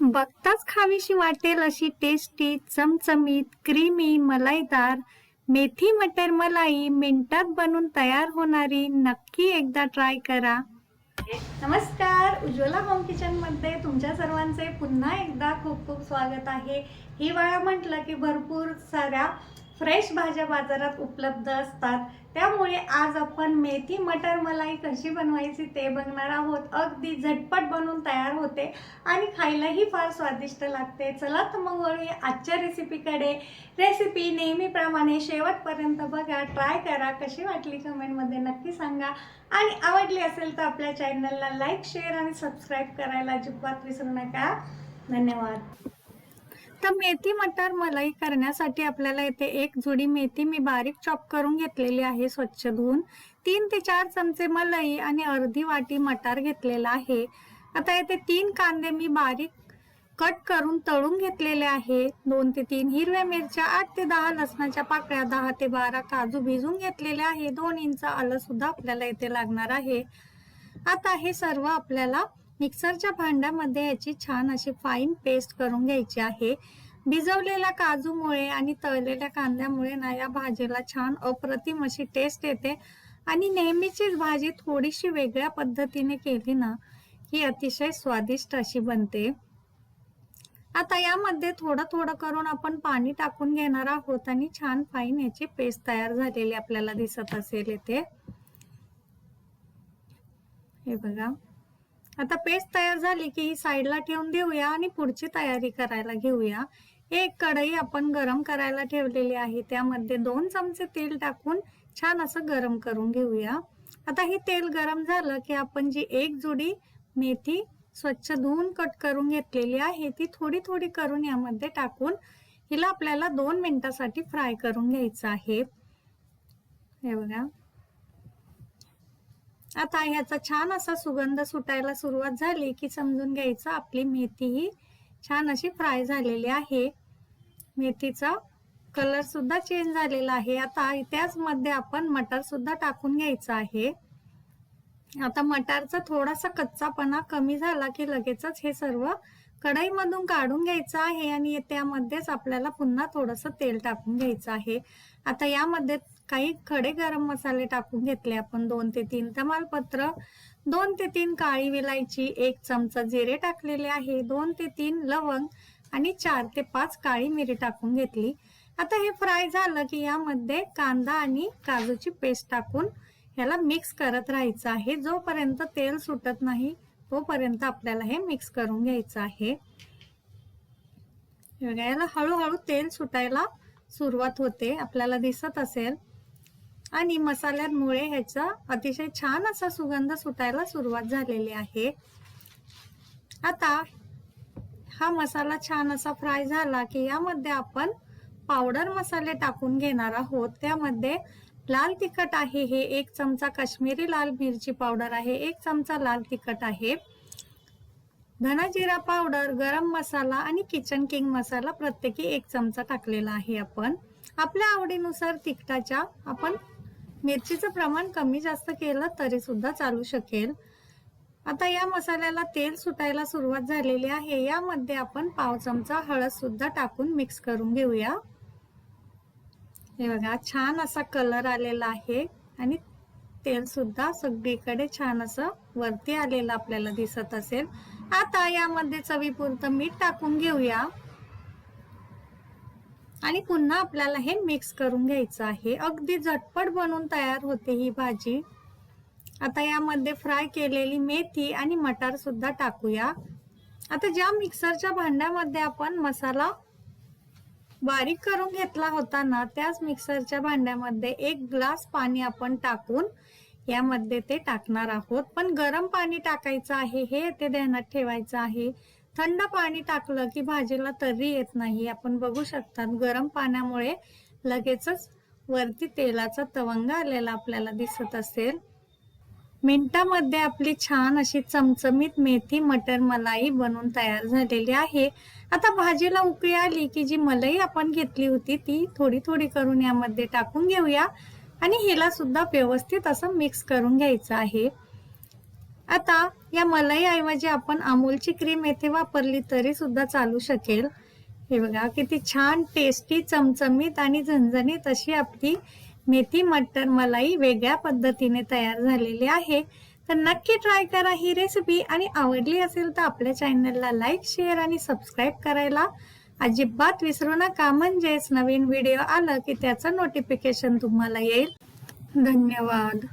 बघताच खावीशी वाटेल अशी टेस्टी चमचमीत क्रीमी मलाईदार मेथी मटर मलाई मिनिटात बनून तयार होणारी नक्की एकदा ट्राय करा. नमस्कार उज्ज्वला होम किचनमध्ये तुमच्या सर्वांचे पुन्हा एकदा खूप खूप स्वागत आहे. हिवाळा म्हटलं की भरपूर साऱ्या फ्रेश भाज्या बाजारात उपलब्ध असतात. त्यामुळे आज आपण मेथी मटर मलाई कशी बनवायची ते बघणार आहोत. अगदी झटपट बनवून तयार होते आणि खायलाही फार स्वादिष्ट लागते. चला तर मग वळूया आजच्या रेसिपीकडे रेसिपी नेहमीप्रमाणे शेवटपर्यंत बघा. ट्राय करा. कशी वाटली कमेंटमध्ये नक्की सांगा. आणि आवडली असेल तर आपल्या चॅनलला लाईक शेअर आणि सबस्क्राईब करायला अजिबात विसरू नका. धन्यवाद. तर मेथी मटर मलाई करण्यासाठी आपल्याला येथे एक जुडी मेथी मी बारीक चॉप करून घेतलेली आहे स्वच्छ धुवून. तीन ते चार चमचे मलाई आणि अर्धी वाटी मटार घेतलेला आहे. आता येथे तीन कांदे मी बारीक कट करून तळून घेतलेले आहे. दोन ते तीन हिरव्या मिरच्या आठ ते दहा लसणाच्या पाकळ्या दहा ते बारा काजू भिजून घेतलेले आहे. दोन इंच आलं सुद्धा आपल्याला येथे लागणार आहे. आता हे सर्व आपल्याला मिक्सरच्या भांड्यामध्ये याची छान अशी फाईन पेस्ट करून घ्यायची आहे. भिजवलेल्या काजूमुळे आणि तळलेल्या कांद्यामुळे ना या भाजीला छान अप्रतिम अशी टेस्ट येते. आणि नेहमीचीच भाजी थोडीशी वेगळ्या पद्धतीने केली ना ही अतिशय स्वादिष्ट अशी बनते. आता यामध्ये थोडं थोडं करून आपण पाणी टाकून घेणार आहोत आणि छान फाईन याची पेस्ट तयार झालेली आपल्याला दिसत असेल येथे हे बघा. आता पेस्ट तयार झाली की ही साईडला ठेवून देऊया आणि पुढची तयारी करायला घेऊया. एक कढई आपण गरम करायला ठेवलेली आहे. त्यामध्ये दोन चमचे तेल टाकून छान असं गरम करून घेऊया. आता हे तेल गरम झालं की आपण जी एक जुडी मेथी स्वच्छ धुवून कट करून घेतलेली आहे ती थोडी थोडी करून यामध्ये टाकून हिला आपल्याला दोन मिनिटासाठी फ्राय करून घ्यायचं आहे. हे बघा. आता ह्याचा छान असा सुगंध सुटायला सुरुवात झाली की समजून घ्यायचं आपली मेथी ही छान अशी फ्राय झालेली आहे. मेथीचा कलर सुद्धा चेंज झालेला आहे. आता त्याच मध्ये आपण मटर सुद्धा टाकून घ्यायचं आहे. आता मटारचा थोडासा कच्चापणा कमी झाला की लगेचच हे सर्व कढईमधून काढून घ्यायचं आहे आणि त्यामध्येच आपल्याला पुन्हा थोडंसं तेल टाकून घ्यायचं आहे. आता यामध्ये काही खडे गरम मसाले टाकून घेतले आपण दोन ते तीन तमालपत्र. दोन ते तीन काळी विलायची एक चमचा जिरे टाकलेले आहे दोन ते तीन लवंग आणि चार ते पाच काळी मिरी टाकून घेतली. आता हे फ्राय झालं की यामध्ये कांदा आणि काजूची पेस्ट टाकून ह्याला मिक्स करत राहायचं आहे. जोपर्यंत तेल सुटत नाही तोपर्यंत आपल्याला हे मिक्स करून घ्यायचं आहे. याला हळूहळू तेल सुटायला सुरुवात होते. आपल्याला दिसत असेल आणि मसाल्यांमुळे ह्याचा अतिशय छान असा सुगंध सुटायला सुरुवात झालेली आहे. आता हा मसाला छान असा फ्राय झाला की यामध्ये आपण पावडर मसाले टाकून घेणार आहोत. त्यामध्ये लाल तिखट आहे हे एक चमचा काश्मीरी लाल मिरची पावडर आहे एक चमचा लाल तिखट आहे. धना जिरा पावडर गरम मसाला आणि किचन किंग मसाला प्रत्येकी एक चमचा टाकलेला आहे आपण. आपल्या आवडीनुसार तिखटाच्या आपण मिरचीचं प्रमाण कमी जास्त केलं तरी सुद्धा चालू शकेल. आता या मसाल्याला तेल सुटायला सुरुवात झालेली आहे. यामध्ये आपण पाव चमचा हळद सुद्धा टाकून मिक्स करून घेऊया. हे बघा छान असा कलर आलेला आहे आणि तेल सुद्धा सगळीकडे छान असं वरती आलेलं आपल्याला दिसत असेल. आता यामध्ये चवीपुरतं मीठ टाकून घेऊया. आणि पुन्हा आपल्याला हे मिक्स करून घ्यायचं आहे. अगदी झटपट बनवून तयार होते ही भाजी. आता यामध्ये फ्राय केलेली मेथी आणि मटार सुद्धा टाकूया. आता ज्या मिक्सरच्या भांड्यामध्ये आपण मसाला बारीक करून घेतला होता ना त्याच मिक्सरच्या भांड्यामध्ये एक ग्लास पाणी आपण टाकून यामध्ये ते टाकणार आहोत. पण गरम पाणी टाकायचं आहे हे ते ध्यानात ठेवायचं आहे. थंड पाणी टाकलं की भाजीला तर्री येत नाही. आपण बघू शकतात गरम पाण्यामुळे लगेचच वरती तेलाचा तवंग आलेला आपल्याला दिसत असेल. मिनिटामध्ये आपली छान अशी चमचमीत मेथी मटर मलाई बनवून तयार झालेली आहे. आता भाजीला उकळी आली की जी मलाई आपण घेतली होती ती थोडी थोडी करून यामध्ये टाकून घेऊया. आणि हिला सुद्धा व्यवस्थित असं मिक्स करून घ्यायचं आहे. आता या मलाईऐवजी आपण अमूलची क्रीम येथे वापरली तरी सुद्धा चालू शकेल. हे बघा किती छान टेस्टी चमचमीत आणि झणझणीत अशी आपली मेथी मटर मलाई वेगळ्या पद्धतीने तयार झालेली आहे. तर नक्की ट्राय करा ही रेसिपी आणि आवडली असेल तर आपल्या चॅनलला लाईक शेअर आणि सबस्क्राईब करायला अजिबात विसरू नका. म्हणजेच नवीन व्हिडिओ आलं की त्याचं नोटिफिकेशन तुम्हाला येईल. धन्यवाद.